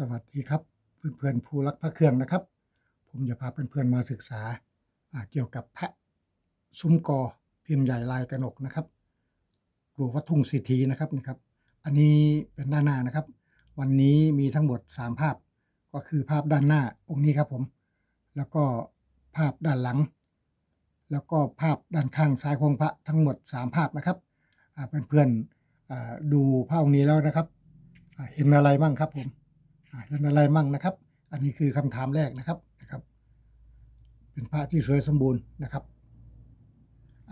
สวัสดีครับเพื่อนๆผู้รักพระเครื่องนะครับ ผมจะพาเพื่อนๆมาศึกษาเกี่ยวกับพระซุ้มกอพิมพ์ใหญ่ลายกระหนกนะครับหลวงวัดทุ่งสีทีนะครับนี่ครับ อันนี้เป็นด้านหน้านะครับ วันนี้มีทั้งหมด3ภาพ ก็คือภาพด้านหน้าองค์นี้ครับผม แล้วก็ภาพด้านหลัง แล้วก็ภาพด้านข้างซ้ายของพระทั้งหมด 3 ภาพนะครับเพื่อนๆอ่าดูภาพองค์นี้แล้วนะครับ เห็นอะไรบ้างครับผม เห็นอะไรมั่งนะครับ อันนี้คือคำถามแรกนะครับนะครับ เป็นพระที่สวยสมบูรณ์นะครับ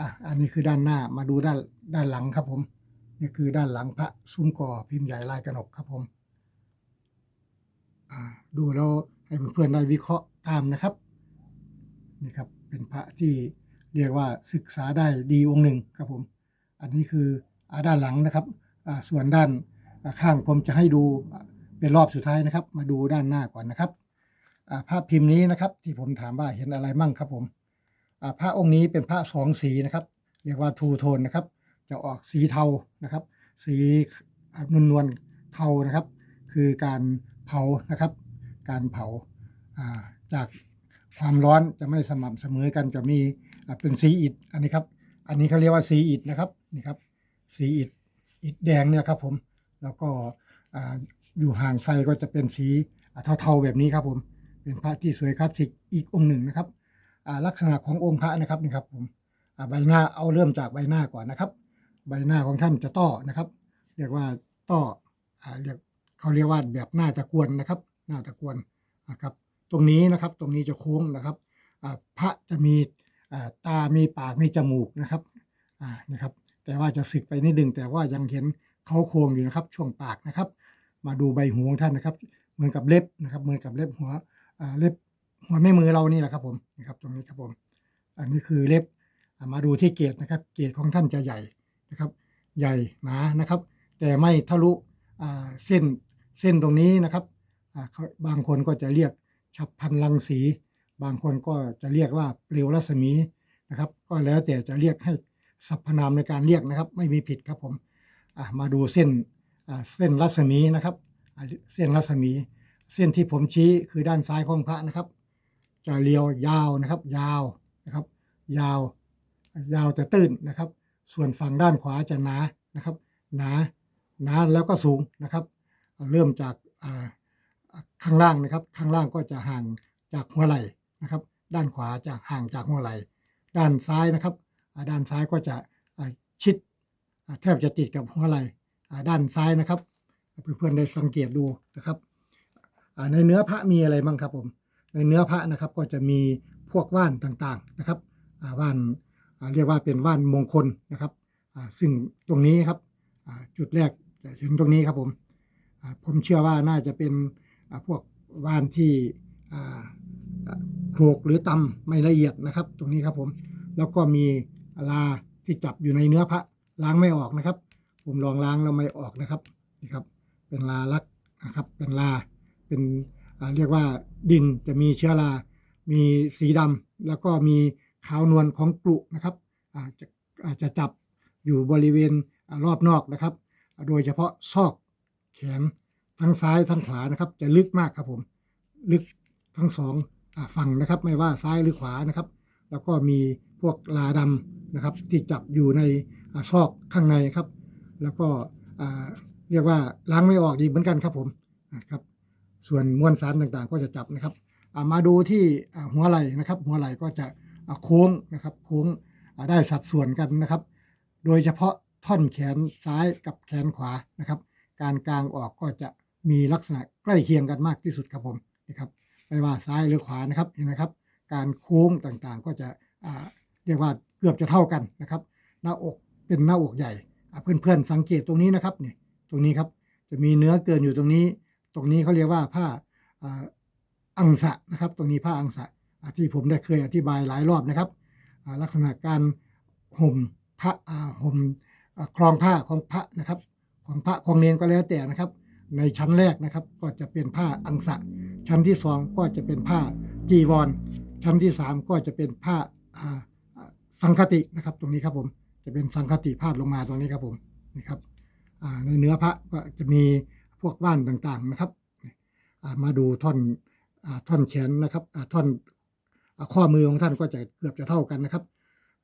อะอันนี้คือด้านหน้ามาดูด้านด้านหลังครับผมนี่คือด้านหลังพระซุ้มก่อพิมพ์ใหญ่ลายกระหนกครับผมอ่าดูแล้วให้เพื่อนๆได้วิเคราะห์ตามนะครับนี่ครับเป็นพระที่เรียกว่าศึกษาได้ดีองค์หนึ่งครับผม อันนี้คืออาด้านหลังนะครับอ่าส่วนด้านข้างผมจะให้ดู เป็นรอบสุดท้ายนะครับ มาดูด้านหน้าก่อนนะครับภาพพิมพ์นี้นะครับ ที่ผมถามว่าเห็นอะไรมั่งครับผมพระองค์นี้เป็นพระสองสีนะครับ เรียกว่าทูโทนนะครับ จะออกสีเทานะครับ สีนวลนวลๆเทานะครับ คือการเผานะครับ การเผาจากความร้อนจะไม่สม่ำเสมอกันจะมีเป็นสีอิฐอันนี้ครับ อันนี้เขาเรียกว่าสีอิฐนะครับนี่ครับ สีอิฐอิฐแดงเนี่ยครับผมแล้วก็ อยู่ห่างไฟก็จะเป็นสีเทาๆแบบนี้ครับผม เป็นพระที่สวยคลาสสิกอีกองค์หนึ่งนะครับลักษณะขององค์พระนะครับนี่ครับผมใบหน้าเอาเริ่มจากใบหน้าก่อนนะครับ ใบหน้าของท่านจะต้อนะครับ เรียกว่าต้อเรียกเขาเรียกว่าแบบหน้าตะกวนนะครับ หน้าตะกวนนะครับ ตรงนี้นะครับตรงนี้จะโค้งนะครับพระจะมีตา มีปาก มีจมูกนะครับนะครับ แต่ว่าจะสึกไปนิดนึงแต่ว่ายังเห็นเขาโครงอยู่นะครับ ช่วงปากนะครับ มาดูใบหูของท่านนะครับ เหมือนกับเล็บนะครับ เหมือนกับเล็บหัวเล็บหัวแม่มือเรานี่แหละครับผมนะครับตรงนี้ครับผม อันนี้คือเล็บมาดูที่เกศนะครับ เกศของท่านจะใหญ่นะครับ ใหญ่หนานะครับ แต่ไม่ทะลุเส้นเส้นตรงนี้นะครับบางคนก็จะเรียกฉับพันรังสี บางคนก็จะเรียกว่าเปลวรัศมีนะครับ ก็แล้วแต่จะเรียกให้สรรพนามในการเรียกนะครับ ไม่มีผิดครับผมมาดูเส้น เส้นรัศมีนะครับ เส้นรัศมี เส้นที่ผมชี้คือด้านซ้ายของพระนะครับ จะเรียวยาวนะครับ ยาวนะครับ ยาว ยาวแต่ตื้นนะครับ ส่วนฝั่งด้านขวาจะหนานะครับ หนาหนาแล้วก็สูงนะครับ เริ่มจากข้างล่างนะครับ ข้างล่างก็จะห่างจากหัวไหล่นะครับ ด้านขวาจะห่างจากหัวไหล่ด้านซ้ายนะครับ ด้านซ้ายก็จะชิดแทบจะติดกับหัวไหล่ ด้านซ้ายนะครับเพื่อนๆได้สังเกตดูนะครับในเนื้อพระมีอะไรบ้างครับผมในเนื้อพระนะครับก็จะมีพวกว่านต่างๆนะครับว่านเรียกว่าเป็นว่านมงคลนะครับซึ่งตรงนี้ครับจุดแรกจะเห็นตรงนี้ครับผมผมเชื่อว่าน่าจะเป็นพวกว่านที่โขลกหรือตำไม่ละเอียดนะครับ ตรงนี้ครับผมแล้วก็มีลาที่จับอยู่ในเนื้อพระล้างไม่ออกนะครับ ผมลองล้างแล้วไม่ออกนะครับนี่ครับ เป็นลาลักนะครับ เป็นลาเป็นเรียกว่าดินจะมีเชื้อรา มีสีดำแล้วก็มีขาวนวลของกลุนะครับอาจจะอาจจะจับอยู่บริเวณอรอบนอกนะครับ โดยเฉพาะซอกแขนทั้งซ้ายทั้งขวานะครับ จะลึกมากครับผมลึกทั้งสองฝั่งนะครับ ไม่ว่าซ้ายหรือขวานะครับ แล้วก็มีพวกลาดำนะครับ ที่จับอยู่ในอซอกข้างในครับ แล้วก็เรียกว่าล้างไม่ออกดีเหมือนกันครับผมนะครับ ส่วนมวลสารต่างๆ ก็จะจับนะครับมาดูที่หัวไหล่นะครับ หัวไหล่ก็จะโค้งนะครับ โค้งได้สัดส่วนกันนะครับ โดยเฉพาะท่อนแขนซ้ายกับแขนขวานะครับ การกลางออกก็จะมีลักษณะใกล้เคียงกันมากที่สุดครับผมนะครับไม่ว่าซ้ายหรือขวานะครับเห็นไหมครับ การโค้งต่างๆก็จะเรียกว่าเกือบจะเท่ากันนะครับ หน้าอกเป็นหน้าอกใหญ่ เพื่อนๆสังเกตตรงนี้นะครับเนี่ยตรงนี้ครับจะมีเนื้อเกินอยู่ตรงนี้ ตรงนี้เขาเรียกว่าผ้าอังสะนะครับ ตรงนี้ผ้าอังสะที่ผมได้เคยอธิบายหลายรอบนะครับลักษณะการห่มพระห่มคลองผ้าของพระนะครับ ของพระของเนนก็แล้วแต่นะครับ ในชั้นแรกนะครับก็จะเป็นผ้าอังสะ ชั้นที่สองก็จะเป็นผ้าจีวร ชั้นที่สามก็จะเป็นผ้าอ่าอ่าสังคตินะครับ ตรงนี้ครับผม จะเป็นสังคติพาดลงมาตรงนี้ครับผมนี่ครับในเนื้อพระก็จะมีพวกว่านต่างๆนะครับมาดูท่อนท่อนแขนนะครับท่อนข้อมือของท่านก็จะเกือบจะเท่ากันนะครับ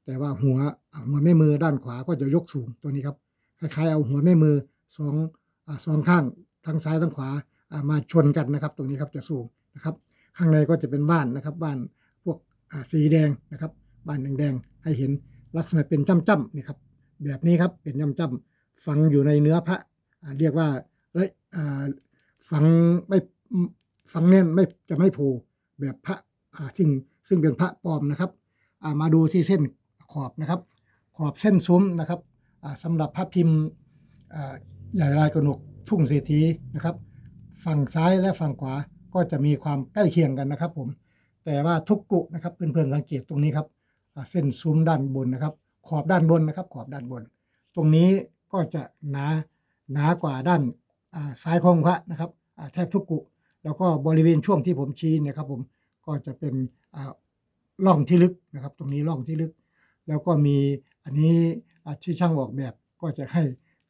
แต่ว่าหัวหัวแม่มือด้านขวาก็จะยกสูงตัวนี้ครับคล้ายๆเอาหัวแม่มือสองสองข้างทั้งซ้ายทั้งขวามาชนกันนะครับ ตรงนี้ครับจะสูงนะครับ ข้างในก็จะเป็นบ้านนะครับ บ้านพวกสีแดงนะครับ บ้านแดงๆให้เห็น ลักษณะเป็นจ้ำๆนี่ครับแบบนี้ครับเป็นจ้ำๆฝังอยู่ในเนื้อพระเรียกว่าเอ้ยอ่าฝังไม่ฝังแน่นไม่จะไม่โผล่แบบพระซึ่งซึ่งเป็นพระปลอมนะครับามาดูที่เส้นขอบนะครับ ขอบเส้นซุ้มนะครับอ่าสำหรับพระพิมพ์ใหญ่ลายกระหนกทุ่งเศรษฐีนะครับ ฝั่งซ้ายและฝั่งขวาก็จะมีความใกล้เคียงกันนะครับผมแต่ว่าทุกกุนะครับเพื่อนๆสังเกตตรงนี้ครับ เส้นซุ้มด้านบนนะครับ ขอบด้านบนนะครับ ขอบด้านบน ตรงนี้ก็จะหนาหนากว่าด้านาซ้ายของพระนะครับแทบทุกกุ แล้วก็บริเวณช่วงที่ผมชี้นะครับ ผมก็จะเป็นอ่าร่องที่ลึกนะครับ ตรงนี้ร่องที่ลึก แล้วก็มีอันนี้ที่ช่างออกแบบก็จะให้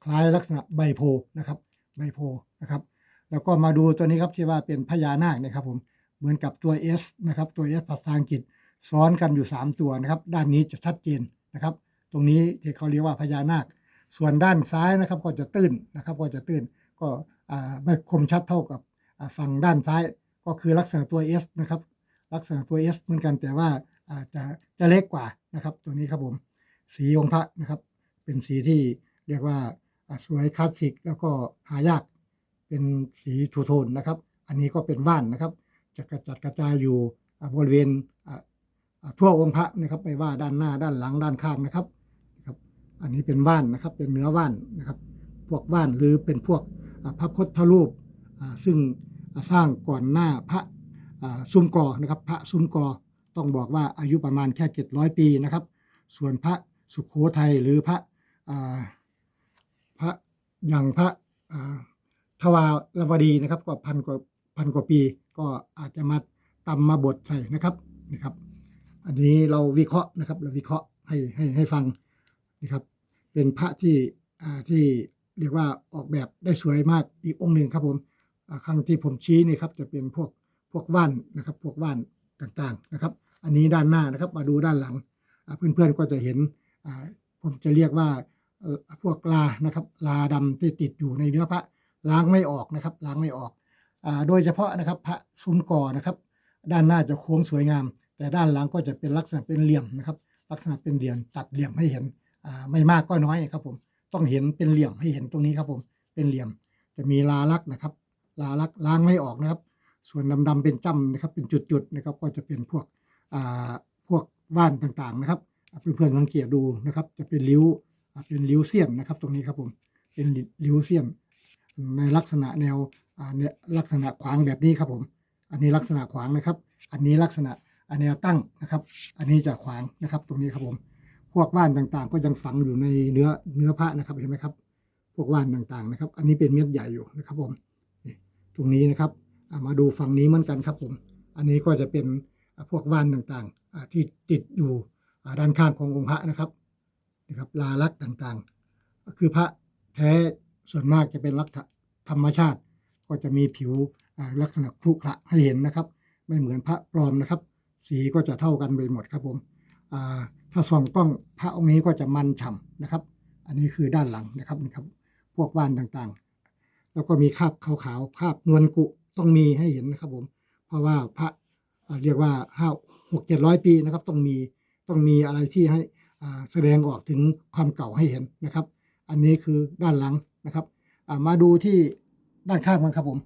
คล้ายลักษณะใบโพนะครับ ใบโพนะครับ แล้วก็มาดูตัวนี้ครับที่ว่าเป็นพญานาคนะครับผมเหมือนกับตัว S นะครับตัว S ภาษาอังกฤษ ซ้อนกันอยู่ 3 ตัวนะครับ ด้านนี้จะชัดเจนนะครับ ตรงนี้ที่เขาเรียกว่าพญานาค ส่วนด้านซ้ายนะครับก็จะตื้นนะครับ ก็จะตื้นก็ไม่คมชัดเท่ากับฝั่งด้านซ้ายก็คือลักษณะตัว S นะครับ ลักษณะตัว S เหมือนกันแต่ว่าอาจจะจะเล็กกว่านะครับตัวนี้ครับผมสีองค์พระนะครับ เป็นสีที่เรียกว่าสวยคลาสสิกแล้วก็หายากเป็นสีทูโทนนะครับ อันนี้ก็เป็นว่านนะครับ จะกระจัดกระจายอยู่บริเวณ ทั่วองค์พระนะครับไม่ว่าด้านหน้าด้านหลังด้านข้างนะครับนะครับ อันนี้เป็นว่านนะครับเป็นเนื้อว่านนะครับ พวกว่านหรือเป็นพวกพระพุทธรูปซึ่งสร้างก่อนหน้าพระซุ้มกอนะครับ พระซุ้มกอต้องบอกว่าอายุประมาณแค่ 700 ปีนะครับ ส่วนพระสุขโขทัยหรือพระพระอย่างพระทวารวดีนะครับก็พันกว่าพันกว่าปี ก็อาจจะมาตำมาบดใส่นะครับนะครับ อันนี้เราวิเคราะห์นะครับ เราวิเคราะห์ให้ให้ให้ฟังนะครับ เป็นพระที่ที่เรียกว่าออกแบบได้สวยมากอีกองค์หนึ่งครับผมครั้งที่ผมชี้นี่ครับจะเป็นพวกพวกว่านนะครับ พวกว่านต่างๆนะครับ อันนี้ด้านหน้านะครับมาดูด้านหลังเพื่อนๆก็จะเห็นผมจะเรียกว่าพวกลานะครับลาดำที่ติดอยู่ในเนื้อพระล้างไม่ออกนะครับ ล้างไม่ออกอโดยเฉพาะนะครับพระซุ้มกอนะครับ ด้านหน้าจะโค้งสวยงาม แต่ด้านหลังก็จะเป็นลักษณะเป็นเหลี่ยมนะครับ ลักษณะเป็นเหลี่ยมตัดเหลี่ยมให้เห็นไม่มากก็น้อยครับผมต้องเห็นเป็นเหลี่ยมให้เห็นตรงนี้ครับผมเป็นเหลี่ยมจะมีลาลักษ์นะครับ ลาลักษ์ล้างไม่ออกนะครับ ส่วนดำๆเป็นจ้ำนะครับ เป็นจุดๆนะครับ ก็จะเป็นพวกพวกว่านต่างๆนะครับเพื่อนๆสังเกตดูนะครับ จะเป็นริ้วเป็นริ้วเสี้ยนนะครับ ตรงนี้ครับผมเป็นริ้วเสี้ยนในลักษณะแนวอ่าเนี่ยลักษณะขวางแบบนี้ครับผม อันนี้ลักษณะขวางนะครับ อันนี้ลักษณะอันแนวตั้งนะครับ อันนี้จะขวางนะครับ ตรงนี้ครับผม พวกว่านต่างๆ ก็ยังฝังอยู่ในเนื้อเนื้อพระนะครับเห็นไหมครับ พวกว่านต่างๆนะครับ อันนี้เป็นเม็ดใหญ่อยู่นะครับผมตรงนี้นะครับามาดูฝั่งนี้เหมือนกันครับผม อันนี้ก็จะเป็นพวกว่านต่างๆที่ติดอยู่ด้านข้างขององค์พระนะครับนะครับลาลักษ์ต่างๆ คือพระแท้ส่วนมากจะเป็นลักษณะธรรมชาติ ก็จะมีผิว ลักษณะครุขระให้เห็นนะครับ ไม่เหมือนพระปลอมนะครับ สีก็จะเท่ากันไปหมดครับผมถ้าส่องกล้องพระองค์นี้ก็จะมันฉ่ำนะครับ อันนี้คือด้านหลังนะครับนี่ครับ พวกว่านต่างๆ แล้วก็มีคราบขาวๆคราบนวลกุต้องมีให้เห็นนะครับผม เพราะว่าพระเรียกว่าห้าหกเจ็ดร้อยปีนะครับต้องมีต้องมีอะไรที่ให้แสดงออกถึงความเก่าให้เห็นนะครับ อันนี้คือด้านหลังนะครับมาดูที่ด้านข้างมันครับผม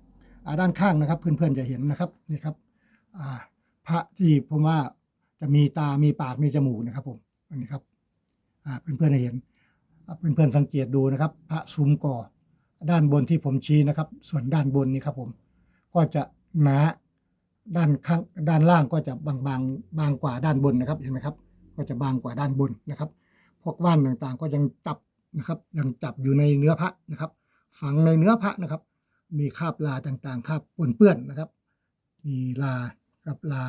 ด้านข้างนะครับ เพื่อนๆจะเห็นนะครับนี่ครับพระที่ผมว่าจะมีตามีปากมีจมูกนะครับผมอันนี้ครับเพื่อนๆจะเห็นเพื่อนๆสังเกตดูนะครับ พระซุ้มก่อด้านบนที่ผมชี้นะครับ ส่วนด้านบนนี้ครับผม ก็จะหนาด้านข้างด้านล่างก็จะบางบางบางกว่าด้านบนนะครับเห็นไหมครับ ก็จะบางกว่าด้านบนนะครับ พวกว่านต่างๆก็ยังจับนะครับ ยังจับอยู่ในเนื้อพระนะครับ ฝังในเนื้อพระนะครับ มีคราบลาต่างๆคราบปนเปื้อนนะครับ มีลากับลา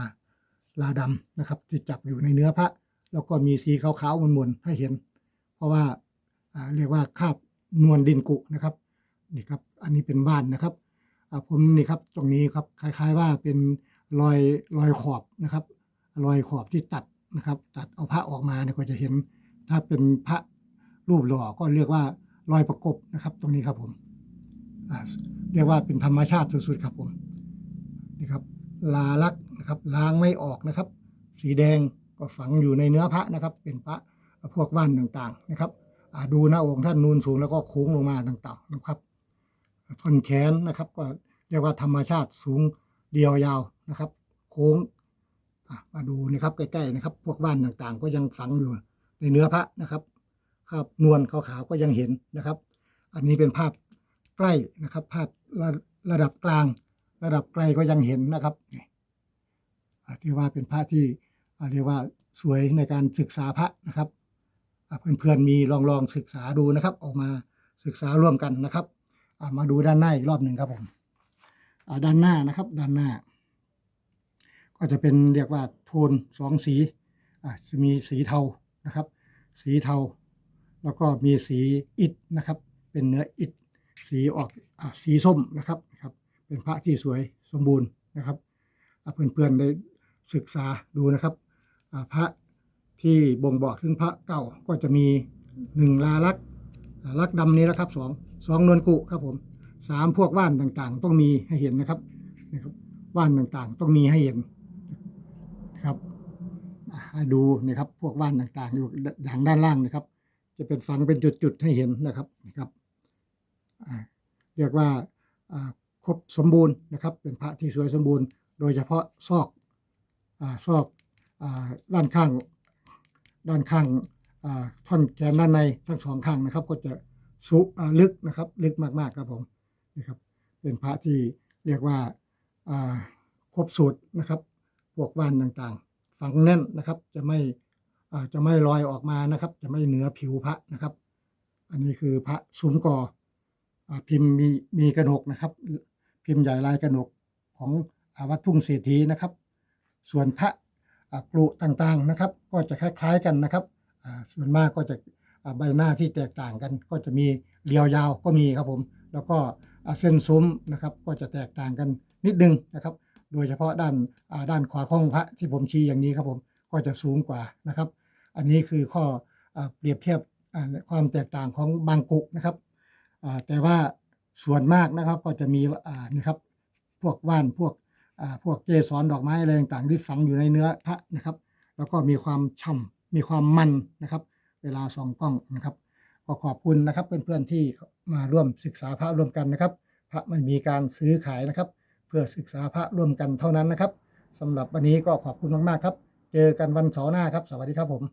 ลาดำนะครับที่จับอยู่ในเนื้อพระ แล้วก็มีสีขาวๆมนๆให้เห็น เพราะว่าเรียกว่าคราบนวลดินกุนะครับนี่ครับอันนี้เป็นบ้านนะครับผมนี่ครับตรงนี้ครับคล้าย ๆ ว่าเป็นรอยรอยขอบนะครับ รอยขอบที่ตัดนะครับ ตัดเอาพระออกมาเนี่ยก็จะเห็น ถ้าเป็นพระรูปหล่อก็เรียกว่ารอยประกบนะครับ ตรงนี้ครับผม เรียกว่าเป็นธรรมชาติสุดๆครับผมนี่ครับลาลักษ์นะครับล้างไม่ออกนะครับ สีแดงก็ฝังอยู่ในเนื้อพระนะครับ เป็นพระพวกว่านต่างๆนะครับอ่าดูหน้าองค์ท่านนูนสูงแล้วก็โค้งลงมาต่างๆนะครับท่อนแขนนะครับ ก็เรียกว่าธรรมชาติสูงเดียวยาวนะครับ โค้งมาดูนะครับใกล้ๆนะครับ พวกว่านต่างๆ ก็ยังฝังอยู่ในเนื้อพระนะครับ ครับนวลขาวๆก็ยังเห็นนะครับ อันนี้เป็นภาพ ใกล้นะครับ ภาพระระดับกลาง ระดับไกลก็ยังเห็นนะครับที่ว่าเป็นพระที่เรียกว่าสวยในการศึกษาพระนะครับเพื่อนๆมีลองลองศึกษาดูนะครับ ออกมาศึกษาร่วมกันนะครับมาดูด้านหน้าอีกรอบหนึ่งครับผมด้านหน้านะครับด้านหน้า ก็จะเป็นเรียกว่าโทนสองสีจะมีสีเทานะครับ สีเทา แล้วก็มีสีอิฐนะครับ เป็นเนื้ออิฐ สีออกอสีส้มนะครับครับ เป็นพระที่สวยสมบูรณ์นะครับเพื่อนๆได้ศึกษาดูนะครับพระที่บ่งบอกถึงพระเก่าก็จะมีหนึ่งลาลักษณ์ลักษณ์ดำนี้นะครับสองสองนวลกุครับผมสามพวกว่านต่างๆ ต้องมีให้เห็นนะครับนะครับว่านต่างๆ ต้องมีให้เห็นนะครับดูนะครับพวกว่านต่างๆอยู่อย่างด้านล่างนะครับ จะเป็นฝังเป็นจุดๆให้เห็นนะครับนะครับ เรียกว่าครบสมบูรณ์นะครับ เป็นพระที่สวยสมบูรณ์ โดยเฉพาะซอกอซอกอด้านข้างด้านข้างท่อนแขนด้านในทั้งสองข้างนะครับ ก็จะสุลึกนะครับ ลึกมากๆครับผมนะครับเป็นพระที่เรียกว่าครบสูตรนะครับพวกว่านต่างๆ ฝังแน่นนะครับ จะไม่จะไม่ลอยออกมานะครับ จะไม่เหนือผิวพระนะครับ อันนี้คือพระซุ้มกอ พิมพ์มีมีกระหนกนะครับ พิมพ์ใหญ่ลายกระหนกของอวัดทุ่งเศรษฐีนะครับ ส่วนพระกรุต่างๆนะครับ ก็จะคล้ายๆกันนะครับส่วนมากก็จะใบหน้าที่แตกต่างกัน ก็จะมีเรียวยาวก็มีครับผม แล้วก็เส้นซุ้มนะครับ ก็จะแตกต่างกันนิดนึงนะครับ โดยเฉพาะด้านด้านขวาของพระที่ผมชี้อย่างนี้ครับผมก็จะสูงกว่านะครับ อันนี้คือข้ออเปรียบเทียบความแตกต่างของบางกุนะครับ แต่ว่าส่วนมากนะครับก็จะมีนี่ครับพวกว่านพวกพวกเกสรดอกไม้อะไรต่างๆที่ฝังอยู่ในเนื้อพระนะครับ แล้วก็มีความฉ่ำมีความมันนะครับ เวลาส่องกล้องนะครับก็ขอบคุณนะครับเพื่อนๆที่มาร่วมศึกษาพระร่วมกันนะครับ พระไม่มีการซื้อขายนะครับ เพื่อศึกษาพระร่วมกันเท่านั้นนะครับสำหรับวันนี้ก็ขอบคุณมากๆครับ เจอกันวันเสาร์หน้าครับ สวัสดีครับผม